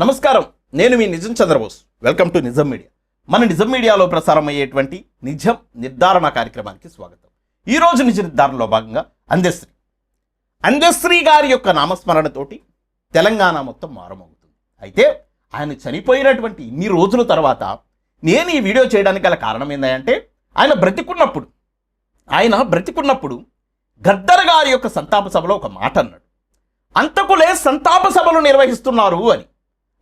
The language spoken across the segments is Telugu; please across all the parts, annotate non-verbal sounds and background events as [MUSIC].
నమస్కారం. నేను మీ Nijam Chandrabose. Welcome to Nijam media. మన నిజం మీడియాలో ప్రసారం అయ్యేటువంటి నిజం నిర్ధారణ కార్యక్రమానికి స్వాగతం. ఈ రోజు నిజ నిర్ధారణలో భాగంగా అందశ్రీ అందశ్రీ గారి యొక్క నామస్మరణతోటి తెలంగాణ మొత్తం మారమవుతుంది అయితే ఆయన చనిపోయినటువంటి ఇన్ని రోజుల తర్వాత నేను ఈ వీడియో చేయడానికి గల కారణం ఏంటంటే ఆయన బ్రతికున్నప్పుడు ఆయన బ్రతికున్నప్పుడు గద్దర్ గారి యొక్క సంతాప సభలో ఒక మాట అన్నాడు. అంతకులే సంతాప సభలు నిర్వహిస్తున్నారు అని.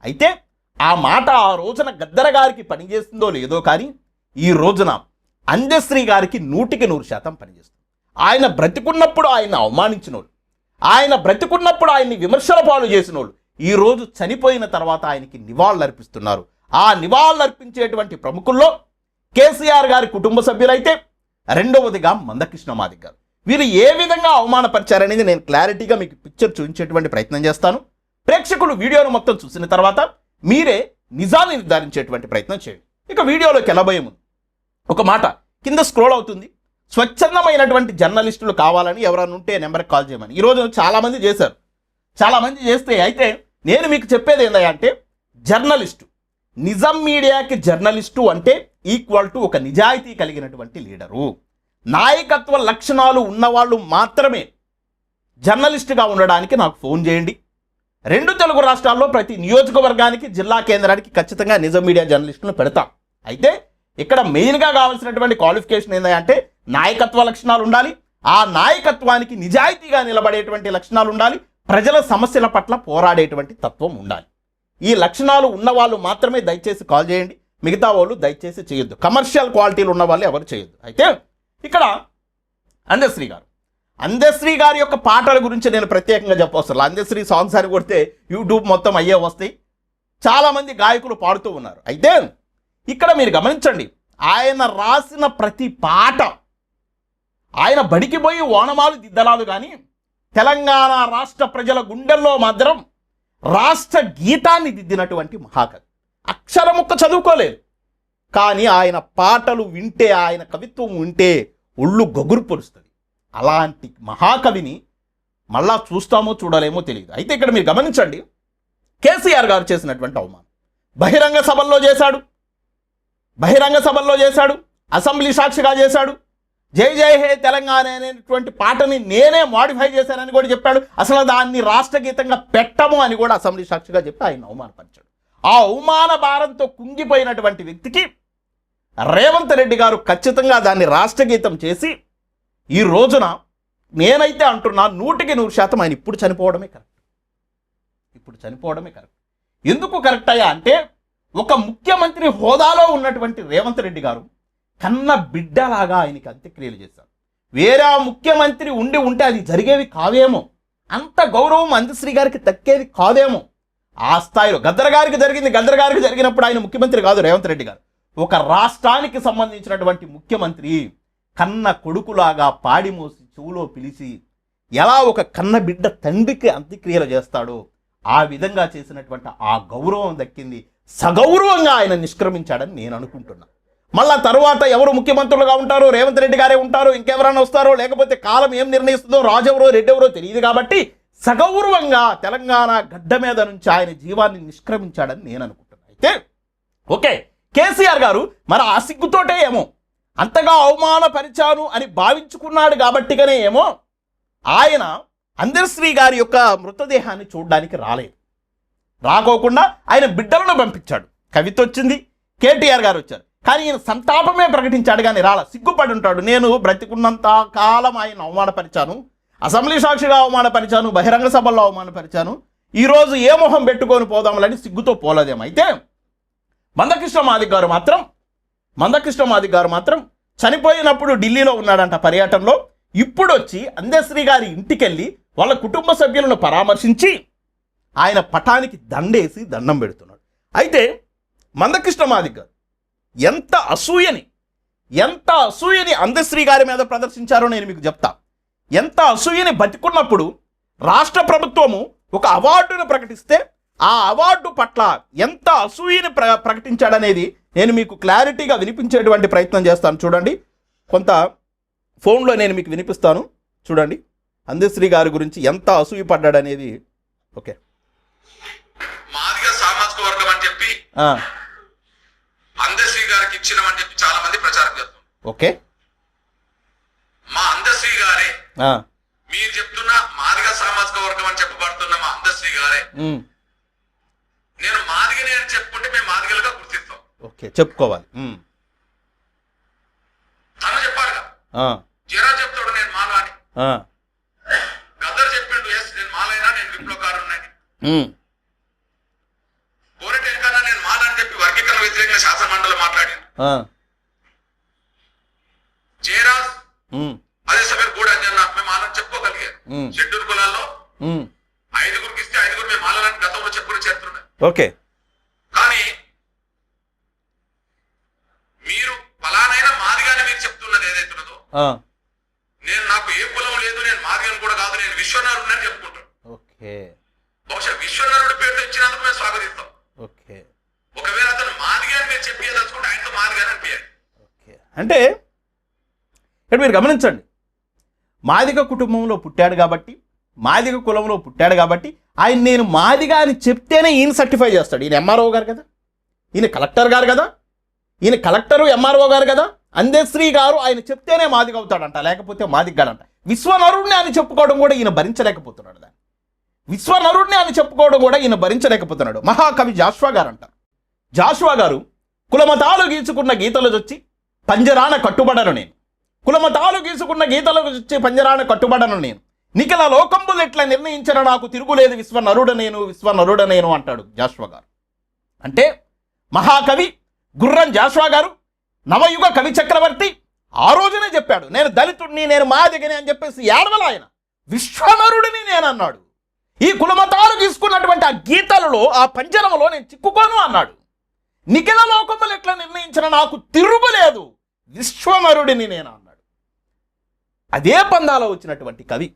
అయితే ఆ మాట ఆ రోజున గద్దర గారికి పనిచేస్తుందో లేదో కానీ ఈ రోజున అందశ్రీ గారికి నూటికి నూరు శాతం పనిచేస్తుంది. ఆయన బ్రతికున్నప్పుడు ఆయన అవమానించిన వాళ్ళు ఆయన బ్రతికున్నప్పుడు ఆయన్ని విమర్శల పాలు చేసిన వాళ్ళు ఈ రోజు చనిపోయిన తర్వాత ఆయనకి నివాళులు అర్పిస్తున్నారు ఆ నివాళులు అర్పించేటువంటి ప్రముఖుల్లో కేసీఆర్ గారి కుటుంబ సభ్యులైతే రెండవదిగా మందకృష్ణ మాదిక్ గారు. వీరు ఏ విధంగా అవమానపరిచారనేది నేను క్లారిటీగా మీకు పిక్చర్ చూపించేటువంటి ప్రయత్నం చేస్తాను. ప్రేక్షకులు వీడియోను మొత్తం చూసిన తర్వాత మీరే నిజాన్ని నిర్ధారించేటువంటి ప్రయత్నం చేయండి. ఇక వీడియోలోకి వెళ్ళబోయే ముందు ఒక మాట. కింద స్క్రోల్ అవుతుంది. స్వచ్ఛందమైనటువంటి జర్నలిస్టులు కావాలని ఎవరైనా ఉంటే నెంబర్కి కాల్ చేయమని. ఈరోజు చాలామంది చేశారు. చాలామంది చేస్తే అయితే నేను మీకు చెప్పేది ఏంటంటే జర్నలిస్టు. నిజం మీడియాకి జర్నలిస్టు అంటే ఈక్వల్ టు ఒక నిజాయితీ కలిగినటువంటి లీడరు. నాయకత్వ లక్షణాలు ఉన్నవాళ్ళు మాత్రమే జర్నలిస్టుగా ఉండడానికి నాకు ఫోన్ చేయండి. రెండు తెలుగు రాష్ట్రాల్లో ప్రతి నియోజకవర్గానికి జిల్లా కేంద్రానికి ఖచ్చితంగా నిజం మీడియా జర్నలిస్టులను పెడతాం. అయితే ఇక్కడ మెయిన్గా కావాల్సినటువంటి క్వాలిఫికేషన్ ఏంటంటే నాయకత్వ లక్షణాలు ఉండాలి. ఆ నాయకత్వానికి నిజాయితీగా నిలబడేటువంటి లక్షణాలు ఉండాలి. ప్రజల సమస్యల పట్ల పోరాడేటువంటి తత్వం ఉండాలి. ఈ లక్షణాలు ఉన్న వాళ్ళు మాత్రమే దయచేసి కాల్ చేయండి. మిగతా వాళ్ళు దయచేసి చేయొద్దు. కమర్షియల్ క్వాలిటీలు ఉన్న వాళ్ళు ఎవరు చేయొద్దు. అయితే ఇక్కడ అంజశ్రీ గారు అందశ్రీ గారి యొక్క పాటల గురించి నేను ప్రత్యేకంగా చెప్పవసరం అందశ్రీ సాంగ్స్ అని కొడితే యూట్యూబ్ మొత్తం అయ్యే వస్తాయి. చాలామంది గాయకులు పాడుతూ ఉన్నారు. అయితే ఇక్కడ మీరు గమనించండి. ఆయన రాసిన ప్రతి పాట ఆయన బడికి పోయి ఓనమాలు దిద్దలాదు కానీ తెలంగాణ రాష్ట్ర ప్రజల గుండెల్లో మాత్రం రాష్ట్ర గీతాన్ని దిద్దినటువంటి మహాకవి. అక్షరముక్క చదువుకోలేదు. కానీ ఆయన పాటలు వింటే ఆయన కవిత్వం ఉంటే ఒళ్ళు గగురు పొరుస్తుంది. అలాంటి మహాకవిని మళ్ళా చూస్తామో చూడలేమో తెలియదు. అయితే ఇక్కడ మీరు గమనించండి కేసీఆర్ గారు చేసినటువంటి అవమానం. బహిరంగ సభల్లో చేశాడు బహిరంగ సభల్లో చేశాడు అసెంబ్లీ సాక్షిగా చేశాడు. జై జై హే తెలంగాణ అనేటువంటి పాటని నేనే మాడిఫై చేశానని కూడా చెప్పాడు. అసలు దాన్ని రాష్ట్ర గీతంగా పెట్టము అని కూడా అసెంబ్లీ సాక్షిగా చెప్పి ఆయన అవమానపరిచాడు. ఆ అవమాన భారంతో కుంగిపోయినటువంటి వ్యక్తికి రేవంత్ రెడ్డి గారు ఖచ్చితంగా దాన్ని రాష్ట్ర గీతం చేసి ఈ రోజున నేనైతే అంటున్నా నూటికి నూరు శాతం ఆయన ఇప్పుడు చనిపోవడమే కరెక్ట్. ఇప్పుడు చనిపోవడమే కరెక్ట్. ఎందుకు కరెక్ట్ అయ్యా అంటే ఒక ముఖ్యమంత్రి హోదాలో ఉన్నటువంటి రేవంత్ రెడ్డి గారు కన్న బిడ్డలాగా ఆయనకి అంత్యక్రియలు చేశారు. వేరే ముఖ్యమంత్రి ఉండి ఉంటే అది జరిగేవి కావేమో? అంత గౌరవం అందశ్రీ గారికి తక్కేది కాదేమో? ఆ స్థాయిలో గద్దర్ గారికి జరిగింది గద్దర్ గారికి జరిగినప్పుడు ఆయన ముఖ్యమంత్రి కాదు రేవంత్ రెడ్డి గారు. ఒక రాష్ట్రానికి సంబంధించినటువంటి ముఖ్యమంత్రి కన్న కొడుకులాగా పాడి మోసి చెవులో పిలిచి ఎలా ఒక కన్న బిడ్డ తండ్రికి అంత్యక్రియలు చేస్తాడో ఆ విధంగా చేసినటువంటి ఆ గౌరవం దక్కింది. సగౌరవంగా ఆయన నిష్క్రమించాడని నేను అనుకుంటున్నా. మళ్ళా తర్వాత ఎవరు ముఖ్యమంత్రులుగా ఉంటారో రేవంత్ రెడ్డి గారే ఉంటారో ఇంకెవరైనా వస్తారో లేకపోతే కాలం ఏం నిర్ణయిస్తుందో రాజెవరో రెడ్డెవరో తెలియదు కాబట్టి సగౌరవంగా తెలంగాణ గడ్డ మీద నుంచి ఆయన జీవాన్ని నిష్క్రమించాడని నేను అనుకుంటున్నాను అయితే ఓకే కేసీఆర్ గారు మరి ఆ సిగ్గుతోటే ఏమో. అంతగా అవమానపరిచాను అని భావించుకున్నాడు కాబట్టిగానే ఏమో ఆయన అందరిశ్రీ గారి యొక్క మృతదేహాన్ని చూడడానికి రాలేదు. రాకోకుండా ఆయన బిడ్డలను పంపించాడు. కవిత వచ్చింది కేటీఆర్ గారు వచ్చారు. కానీ ఈయన సంతాపమే ప్రకటించాడు కానీ రాల సిగ్గుపడి ఉంటాడు. నేను బ్రతికున్నంత కాలం ఆయన అవమానపరిచాను అసెంబ్లీ సాక్షిగా అవమానపరిచాను బహిరంగ సభల్లో అవమానపరిచాను. ఈరోజు ఏ మొహం పెట్టుకొని పోదాములని సిగ్గుతో పోలేదేమైతే అయితే మందకృష్ణ మాదిక్ గారు మాత్రం మందకృష్ణ మాదిక్ గారు మాత్రం చనిపోయినప్పుడు ఢిల్లీలో ఉన్నాడంట పర్యటనలో. ఇప్పుడు వచ్చి అందశ్రీ గారి ఇంటికెళ్ళి వాళ్ళ కుటుంబ సభ్యులను పరామర్శించి ఆయన పటానికి దండేసి దండం పెడుతున్నాడు. అయితే మందకృష్ణ మాదిక్ గారు ఎంత అసూయని ఎంత అసూయని అందశ్రీ గారి మీద ప్రదర్శించారో నేను మీకు చెప్తా. ఎంత అసూయని బతికున్నప్పుడు రాష్ట్ర ప్రభుత్వము ఒక అవార్డును ప్రకటిస్తే ఆ అవార్డు పట్ల ఎంత అసూయని ప్ర ప్రకటించాడనేది నేను మీకు క్లారిటీగా వినిపించేటువంటి ప్రయత్నం చేస్తాను. చూడండి. కొంత ఫోన్లో నేను మీకు వినిపిస్తాను. చూడండి. అందశ్రీ గారి గురించి ఎంత అసూయ పడ్డాడనేది ఓకే. మాదిగ సామాజిక ఆ, అందశ్రీ గారికి ఇచ్చినామని చెప్పి చాలా మంది ప్రచారం చేస్తున్నారు. ఓకే. మా అందశ్రీ గారే. మీరు చెప్తున్న మాదిగ సామాజిక వర్గం అని చెప్పబడుతున్న మా అందశ్రీ గారే. నేను మాదిగనే అని చెప్పుకుంటే మేము మాదిగలుగా ఓకే చెప్పుకోవాలి. ఉమ్, తను చెప్పాలిగా ఆ, జరా చెప్తాడు నేను మాల అని ఆ, గద్దర్ చెప్పిండు ఎస్ నేను మాలైనా నేను విప్లవకారున్నాను ఉమ్, కోరటి కన్నా నేను మాల అని చెప్పి వర్గీకరణ వ్యతిరేకంగా శాసన మండలి మాట్లాడింది ఆ, జయరాజ్ అదే సమయం కూడా మేము మాలని చెప్పుకోగలిగారు షెడ్యూల్ కులాల్లో ఐదుగురికి ఇస్తే ఐదుగురు మేము మాలని గతంలో చెప్పుకుని చేస్తున్నాయి ఓకే. కానీ మీరు ఫలానైనా మాదిగానే మీరు చెప్తున్నది ఏదైతే ఉన్నదో నేను నాకు ఏ కులం లేదు నేను మాదిగని కూడా కాదు నేను విశ్వనరుడు అని చెప్పుకుంటాను ఓకే. బహుశా విశ్వనరుడు పేరు ఇచ్చినందుకు మేము స్వాగతిస్తాం. ఓకే. ఒకవేళ అతను మాదిగా అని మీరు చెప్పేదలుచుకుంటే ఆయనతో మాదిగానే అనిపించాలి ఓకే. అంటే ఇక్కడ మీరు గమనించండి. మాదిగ కుటుంబంలో పుట్టాడు కాబట్టి మాదిగ కులంలో పుట్టాడు కాబట్టి ఆయన నేను మాదిగా అని చెప్తేనే ఈయన సర్టిఫై చేస్తాడు. ఈయన ఎంఆర్ఓ గారు కదా? ఈయన కలెక్టర్ గారు కదా? ఈయన కలెక్టరు ఎంఆర్ఓ గారు కదా? అందేశ్రీ గారు ఆయన చెప్తేనే మాదిగ అవుతాడంట లేకపోతే మాదిగ్గాడంట. విశ్వనరుడిని అని చెప్పుకోవడం కూడా ఈయన భరించలేకపోతున్నాడు దాన్ని. విశ్వనరుడిని అని చెప్పుకోవడం కూడా ఈయన భరించలేకపోతున్నాడు. మహాకవి జాష్వా గారు అంటారు జాష్వా గారు కులమతాలు గీచుకున్న గీతలు వచ్చి పంజరాన కట్టుబడను నేను. కులమతాలు గీసుకున్న గీతలు వచ్చి పంజరాన కట్టుబడను నేను. నిఖిల లోకంబులు ఎట్లా నిర్ణయించిన నాకు తిరుగులేదు విశ్వనరుడ నేను విశ్వనరుడ నేను అంటాడు జాష్వా గారు. అంటే మహాకవి గుర్రం జాస్వా గారు నవయుగ కవి చక్రవర్తి ఆ రోజునే చెప్పాడు నేను దళితుడిని నేను మాదిగని అని చెప్పేసి ఏడవల ఆయన. విశ్వమరుడిని నేను అన్నాడు ఈ కులమతాలు తీసుకున్నటువంటి ఆ గీతలలో ఆ పంజరంలో నేను చిక్కుకోను అన్నాడు. నిఖిల లోకములు ఎట్లా నిర్ణయించిన నాకు తిరుగులేదు. విశ్వమరుడిని నేను అన్నాడు అదే పందాలో వచ్చినటువంటి కవి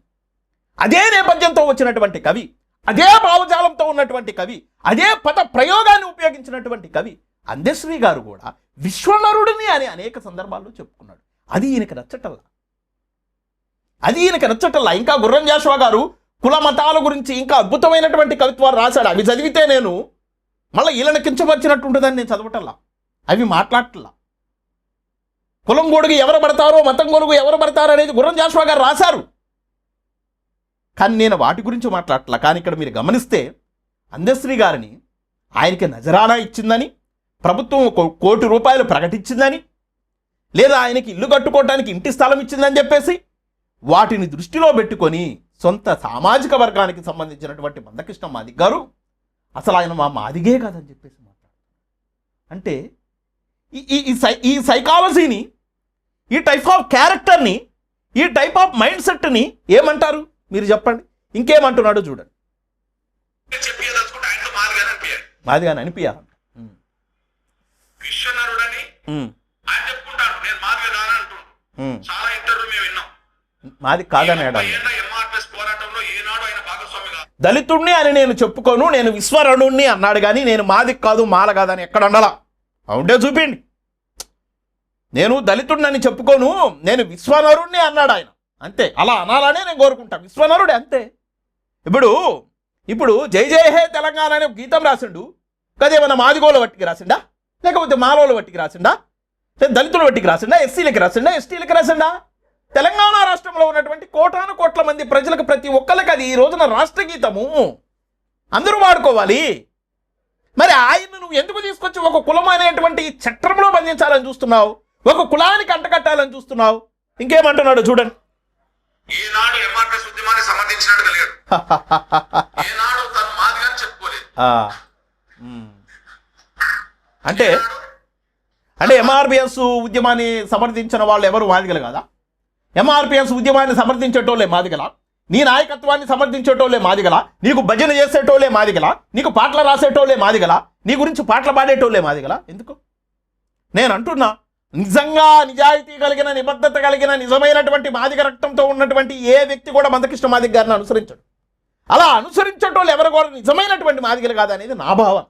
అదే నేపథ్యంతో వచ్చినటువంటి కవి అదే భావజాలంతో ఉన్నటువంటి కవి అదే పద ప్రయోగాన్ని ఉపయోగించినటువంటి కవి అందశ్రీ గారు కూడా విశ్వనరుడిని అని అనేక సందర్భాల్లో చెప్పుకున్నాడు. అది ఈయనకి నచ్చటల్లా. అది ఈయనకి నచ్చటల్లా. ఇంకా గుర్రం జాషువా గారు కుల మతాల గురించి ఇంకా అద్భుతమైనటువంటి కవిత్వాలు రాశాడు. అవి చదివితే నేను మళ్ళీ ఈయన కించపరిచినట్టు ఉంటుందని నేను చదవటల్లా. అవి మాట్లాడటల్లా. కులం గొడుగు ఎవరు పడతారో మతం గొడుగు ఎవరు పడతారో అనేది గుర్రం జాషువా గారు రాశారు. కానీ నేను వాటి గురించి మాట్లాడట్లా. కానీ ఇక్కడ మీరు గమనిస్తే అందశ్రీ గారిని ఆయనకి నజరానా ఇచ్చిందని ప్రభుత్వం ఒక కోటి రూపాయలు ప్రకటించిందని లేదా ఆయనకి ఇల్లు కట్టుకోవడానికి ఇంటి స్థలం ఇచ్చిందని చెప్పేసి వాటిని దృష్టిలో పెట్టుకొని సొంత సామాజిక వర్గానికి సంబంధించినటువంటి మందకృష్ణ మాదిగ్ గారు అసలు ఆయన మా మాదిగే కాదని చెప్పేసి మాట్లాడు అంటే ఈ ఈ- ఈ సై ఈ సైకాలజీని ఈ టైప్ ఆఫ్ క్యారెక్టర్ని ఈ టైప్ ఆఫ్ మైండ్ సెట్ని ఏమంటారు? మీరు చెప్పండి. ఇంకేమంటున్నాడో చూడండి. మాదిగానే అనిపించాలి అనిపించాలంట విశ్వనరుడని ఆయన చెప్పుకుంటాడు నేను మాదిగా అంటుండు. ఉమ్. చాలా ఇంటర్వ్యూ మేము విన్నాం. మాది కాదని ఏడాలి ఏళ్ళ ఎంఆర్ఎస్ పోరాటంలో ఏనాడు ఆయన భాగస్వామి కాదు. దళితుణ్ణి అని నేను చెప్పుకోను నేను విశ్వరణుణ్ణి అన్నాడు కానీ నేను మాది కాదు మాల కాదని ఎక్కడ ఉండాలా ఉంటే చూపిండి. నేను దళితుడిని చెప్పుకోను నేను విశ్వనరుణ్ణి అన్నాడు ఆయన. అంతే. అలా అనాలనే నేను కోరుకుంటా. విశ్వనరుడే అంతే. ఇప్పుడు ఇప్పుడు జై జయ హే తెలంగాణ అనే గీతం రాసిండు. కదేమన్నా మాదిగోల వట్టికి రాసిండా? లేకపోతే మాలోల వట్టికి రాసిండా లేదా దళితుల వట్టికి రాసిండా ఎస్సీలకి రాసిండా ఎస్టీలకి రాసిండా తెలంగాణ రాష్ట్రంలో ఉన్నటువంటి కోటాను కోట్ల మంది ప్రజలకు ప్రతి ఒక్కరికి అది ఈ రోజున రాష్ట్ర గీతము అందరూ వాడుకోవాలి. మరి ఆయన నువ్వు ఎందుకు తీసుకొచ్చి ఒక కులం అనేటువంటి చట్రంలో బంధించాలని చూస్తున్నావు? ఒక కులానికి అంటకట్టాలని చూస్తున్నావు? ఇంకేమంటున్నాడు చూడండి. ఈనాడు ఎంఆర్ఎస్ ఉద్యమాన్ని సమర్థించినట్టు ఏనాడు [LAUGHS] తను మాదిగా చెప్పుకోలేదు. అంటే అంటే ఎంఆర్పిఎస్ ఉద్యమాన్ని సమర్థించిన వాళ్ళు ఎవరు మాదిగలు కదా? ఎంఆర్పిఎస్ ఉద్యమాన్ని సమర్థించేటోళ్ళే మాదిగల? నీ నాయకత్వాన్ని సమర్థించేటోళ్ళే మాదిగల? నీకు భజన చేసేటోళ్ళే మాదిగల? నీకు పాటలు రాసేటోళ్ళే మాదిగల? నీ గురించి పాటలు పాడేటోళ్ళే మాదిగల? ఎందుకు? నేను అంటున్నా నిజంగా నిజాయితీ కలిగిన నిబద్ధత కలిగిన నిజమైనటువంటి మాదిగ రక్తంతో ఉన్నటువంటి ఏ వ్యక్తి కూడా మందకృష్ణ మాదిగ గారిని అనుసరించడు. అలా అనుసరించేటోళ్ళు ఎవరు కూడా నిజమైనటువంటి మాదిగలు కాదనేది నా భావం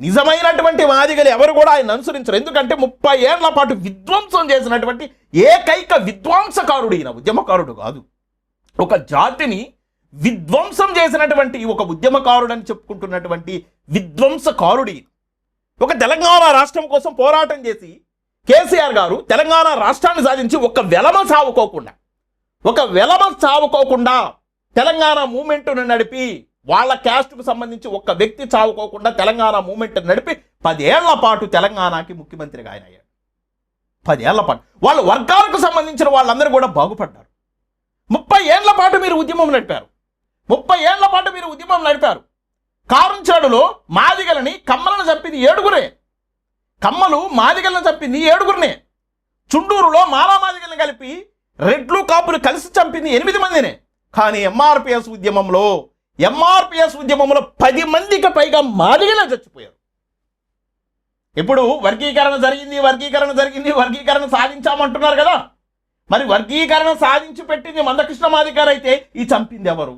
నిజమైనటువంటి వాదిగలు ఎవరు కూడా ఆయన అనుసరించరు. ఎందుకంటే ముప్పై ఏళ్ళ పాటు విధ్వంసం చేసినటువంటి ఏకైక విధ్వంసకారుడు ఈయన ఉద్యమకారుడు కాదు. ఒక జాతిని విధ్వంసం చేసినటువంటి ఒక ఉద్యమకారుడని చెప్పుకుంటున్నటువంటి విధ్వంసకారుడు ఒక తెలంగాణ రాష్ట్రం కోసం పోరాటం చేసి కేసీఆర్ గారు తెలంగాణ రాష్ట్రాన్ని సాధించి ఒక వెలమ సావుకోకుండా ఒక వెలమ సావుకోకుండా తెలంగాణ మూమెంట్ను నడిపి వాళ్ళ క్యాస్ట్కు సంబంధించి ఒక్క వ్యక్తి చావుకోకుండా తెలంగాణ మూమెంట్ నడిపి పదేళ్ళ పాటు తెలంగాణకి ముఖ్యమంత్రిగా ఆయన అయ్యాడు. పదేళ్ళ పాటు. వాళ్ళ వర్గాలకు సంబంధించిన వాళ్ళందరూ కూడా బాగుపడ్డారు. ముప్పై ఏళ్ళ పాటు మీరు ఉద్యమం నడిపారు. ముప్పై ఏళ్ళ పాటు మీరు ఉద్యమం నడిపారు. కారుంచాడులో మాదిగలని కమ్మలను చంపింది ఏడుగురే. కమ్మలు మాదిగలను చంపింది ఏడుగురినే. చుండూరులో మాలా మాదిగలను కలిపి రెడ్లు కాపులు కలిసి చంపింది ఎనిమిది మందినే. కానీ ఎంఆర్పిఎస్ ఉద్యమంలో ఎంఆర్పిఎస్ ఉద్యమంలో పది మందికి పైగా మాదిగలే చచ్చిపోయారు. ఇప్పుడు వర్గీకరణ జరిగింది వర్గీకరణ జరిగింది వర్గీకరణ సాధించామంటున్నారు కదా. మరి వర్గీకరణ సాధించి పెట్టింది మందకృష్ణ మాదిగారు అయితే ఈ చంపింది ఎవరు?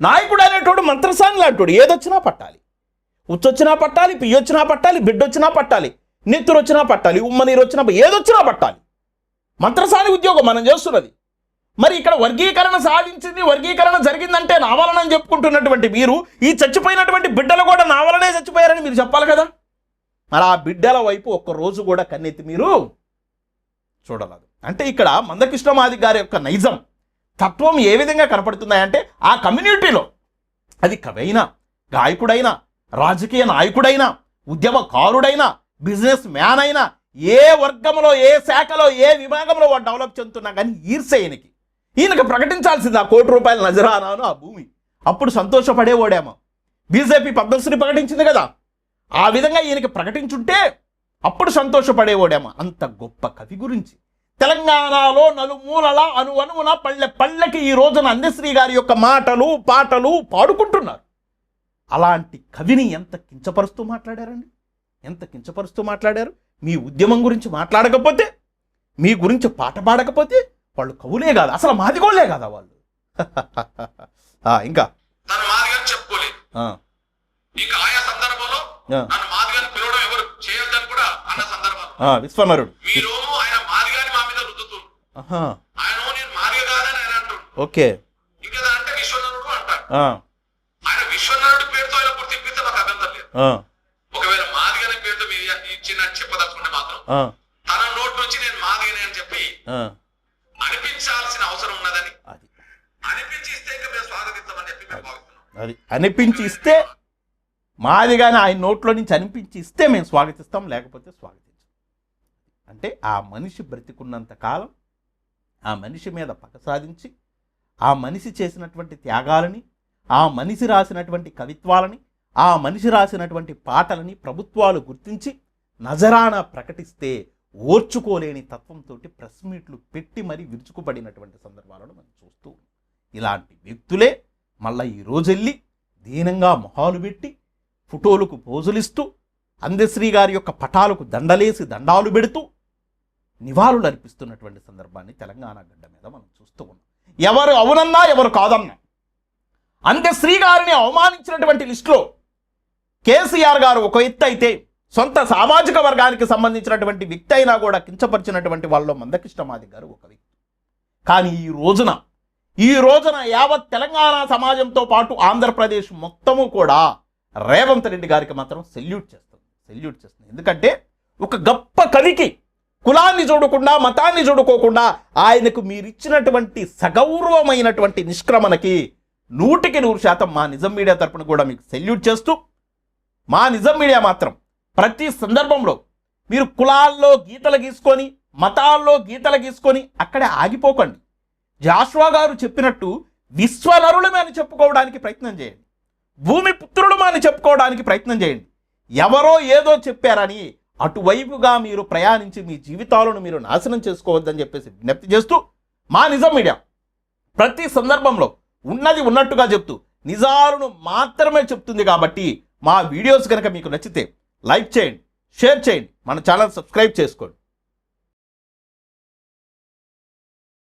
నాయకుడు అనేటోడు మంత్రసాని లాంటోడు. ఏదొచ్చినా పట్టాలి. ఉచ్చొచ్చినా పట్టాలి పియ్యొచ్చినా పట్టాలి బిడ్డొచ్చినా పట్టాలి నెత్తురు వచ్చినా పట్టాలి ఉమ్మ నీరు వచ్చినా ఏదొచ్చినా పట్టాలి. మంత్రసాని ఉద్యోగం మనం చేస్తున్నది. మరి ఇక్కడ వర్గీకరణ సాధించింది వర్గీకరణ జరిగిందంటే నావలనని చెప్పుకుంటున్నటువంటి మీరు ఈ చచ్చిపోయినటువంటి బిడ్డలు కూడా నావలనే చచ్చిపోయారని మీరు చెప్పాలి కదా? మరి ఆ బిడ్డల వైపు ఒక్క రోజు కూడా కన్నెత్తి మీరు చూడలేదు అంటే ఇక్కడ మందకృష్ణమాది గారి యొక్క నైజం తత్వం ఏ విధంగా కనపడుతున్నాయంటే ఆ కమ్యూనిటీలో అది కవైనా గాయకుడైనా రాజకీయ నాయకుడైనా ఉద్యమకారుడైనా బిజినెస్ మ్యాన్ అయినా ఏ వర్గంలో ఏ శాఖలో ఏ విభాగంలో వాడు డెవలప్ చెందుతున్నా కానీ ఈర్సేయనికి ఈయనకి ప్రకటించాల్సింది ఆ కోటి రూపాయల నజరానాను ఆ భూమి. అప్పుడు సంతోషపడేవాడేమో. బీజేపీ పద్మశ్రీ ప్రకటించింది కదా. ఆ విధంగా ఈయనకి ప్రకటించుంటే అప్పుడు సంతోషపడేవాడేమో. అంత గొప్ప కవి గురించి. తెలంగాణలో నలుమూలల అను అనువున పల్లె పల్లెకి ఈ రోజున అందశ్రీ గారి యొక్క మాటలు పాటలు పాడుకుంటున్నారు. అలాంటి కవిని ఎంత కించపరుస్తూ మాట్లాడారండి? ఎంత కించపరుస్తూ మాట్లాడారు? మీ ఉద్యమం గురించి మాట్లాడకపోతే మీ గురించి పాట పాడకపోతే వాళ్ళు కవులే కాదు అసలు మాదిగోళ్ళే కదా వాళ్ళు? [LAUGHS] ఇంకా. తను మాదిగని చెప్పుకోలేదు ఆ, ఇంకా ఆయా సందర్భంలో పిలవడం ఎవరు చేయొద్దని కూడా అన్న విశ్వనరుడు మీరు ఆయన మాదిగాని మా మీద రుద్దుతుంది ఆయన నేను మాదిగ కాదని ఆయన అంటాడు. ఓకే. ఇంకేదా అంటే విశ్వనరుడు అంటారు ఆ, ఆయన విశ్వనరుడు పేరుతో ఆయన గుర్తింపితే నాకు అభ్యంతరం లేదు. ఆ, ఒకవేళ మాదిగని పేరుతో మీరు ఇచ్చిన చెప్పదలుచుకుంటే మాత్రం తన నోటి నుంచి నేను మాదిగని అని చెప్పి అనిపించాల్సిన అవసరం ఉన్నదని. అది. అనిపించి ఇస్తే ఇంకా మేము స్వాగతిస్తామని చెప్పి మేము భావిస్తున్నాం. అది. అనిపించి ఇస్తే మాది కానీ ఆయన నోట్లో నుంచి అనిపించి ఇస్తే మేము స్వాగతిస్తాం లేకపోతే స్వాగతించాం. అంటే ఆ మనిషి బ్రతికున్నంత కాలం ఆ మనిషి మీద పగ సాధించి ఆ మనిషి చేసినటువంటి త్యాగాలని ఆ మనిషి రాసినటువంటి కవిత్వాలని ఆ మనిషి రాసినటువంటి పాటలని ప్రభుత్వాలు గుర్తించి నజరానా ప్రకటిస్తే ఓర్చుకోలేని తత్వంతో ప్రెస్ మీట్లు పెట్టి మరీ విరుచుకుపడినటువంటి సందర్భాలను మనం చూస్తూ ఉన్నాం. ఇలాంటి వ్యక్తులే మళ్ళా ఈ రోజు వెళ్ళి దీనంగా మొహాలు పెట్టి ఫోటోలకు పోజులిస్తూ అందశ్రీ గారి యొక్క పటాలకు దండలేసి దండాలు పెడుతూ నివాళులు అర్పిస్తున్నటువంటి సందర్భాన్ని తెలంగాణ గడ్డ మీద మనం చూస్తూ ఉన్నాం ఎవరు అవునన్నా ఎవరు కాదన్నా అంత్యశ్రీ గారిని అవమానించినటువంటి లిస్టులో కేసీఆర్ గారు ఒక ఎత్తు అయితే సొంత సామాజిక వర్గానికి సంబంధించినటువంటి వ్యక్తి అయినా కూడా కించపరిచినటువంటి వాళ్ళలో మందకృష్ణమాది గారు ఒక వ్యక్తి. కానీ ఈ రోజున ఈ రోజున యావత్ తెలంగాణ సమాజంతో పాటు ఆంధ్రప్రదేశ్ మొత్తము కూడా రేవంత్ రెడ్డి గారికి మాత్రం సెల్యూట్ చేస్తుంది సెల్యూట్ చేస్తుంది. ఎందుకంటే ఒక గొప్ప కవికి కులాన్ని చూడకుండా మతాన్ని చూడుకోకుండా ఆయనకు మీరిచ్చినటువంటి సగౌరవమైనటువంటి నిష్క్రమణకి నూటికి నూరు శాతం మా నిజం మీడియా తరపున కూడా మీకు సెల్యూట్ చేస్తూ మా నిజం మీడియా మాత్రం ప్రతి సందర్భంలో మీరు కులాల్లో గీతలు గీసుకొని మతాల్లో గీతలు గీసుకొని అక్కడే ఆగిపోకండి. జాష్వా గారు చెప్పినట్టు విశ్వనరులమే అని చెప్పుకోవడానికి ప్రయత్నం చేయండి. భూమి పుత్రులమే అని చెప్పుకోవడానికి ప్రయత్నం చేయండి. ఎవరో ఏదో చెప్పారని అటువైపుగా మీరు ప్రయాణించి మీ జీవితాలను మీరు నాశనం చేసుకోవద్దని చెప్పేసి విజ్ఞప్తి చేస్తూ మా నిజం మీడియా ప్రతి సందర్భంలో ఉన్నది ఉన్నట్టుగా చెప్తూ నిజాలను మాత్రమే చెప్తుంది కాబట్టి మా వీడియోస్ కనుక మీకు నచ్చితే లైక్ చేయండి షేర్ చేయండి. మన ఛానల్ సబ్స్క్రైబ్ చేసుకోండి.